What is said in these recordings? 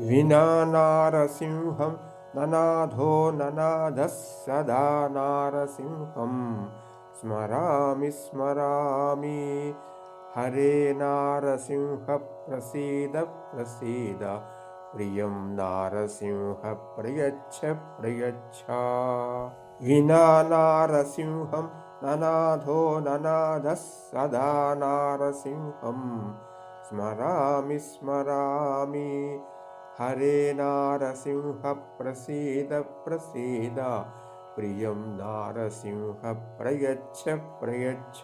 विना नारसिंहं ननाथो ननाथः सदा नारसिंहं। स्मरामि स्मरामि हरे नारसिंहप्रसीद प्रसीद प्रियं नारसिंह प्रयच्छ प्रयच्छ। विना नारसिंहं ननाथो ननाथः सदा नारसिंहं। स्मरामि स्मरामि हरे नारसिंह प्रसीद प्रसीद प्रियं नारसिंह प्रयच्छ प्रयच्छ।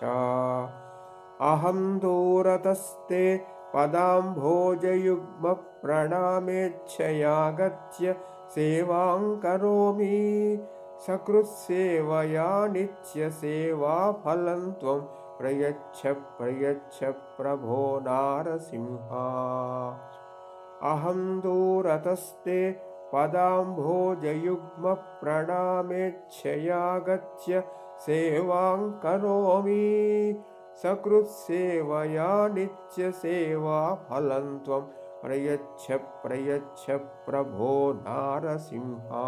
अहं दूरतस्ते पदाम्भोजयुग्मप्रणामेच्छयागत्य सेवां करोमि। सकृत्सेवया नित्यसेवाफलं त्वं प्रयच्छ प्रयच्छ प्रभो नारसिंहा अहं दूरतस्ते पदाम्भोजयुग्मप्रणामेच्छयागत्य सेवां करोमि। सकृत्सेवया नित्यसेवाफलं त्वं प्रयच्छ प्रयच्छ प्रभो नारसिंहा।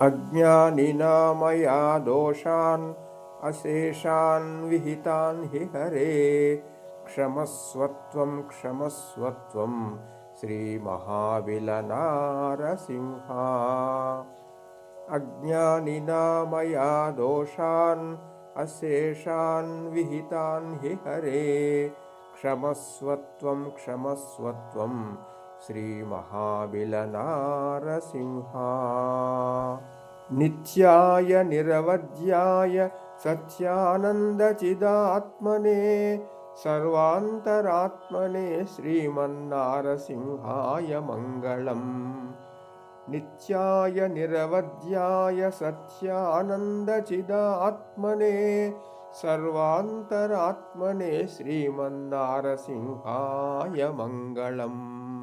अज्ञानिना मया दोषान् अशेषान् विहितान् हि हरे। क्षमस्वत्वं क्षमस्वत्वं श्रीमहाविलनारसिंहा। अज्ञानिना मया दोषान् अशेषान् विहितान् हि हरे। क्षमस्वत्वं क्षमस्वत्वं श्रीमहाविलनारसिंहा। नित्याय निरवध्याय सत्यानन्दचिदात्मने सर्वान्तरात्मने श्रीमन्नारसिंहाय मङ्गलम्। नित्याय निरवध्याय सत्यानन्दचिदात्मने सर्वान्तरात्मने श्रीमन्नारसिंहाय मङ्गलम्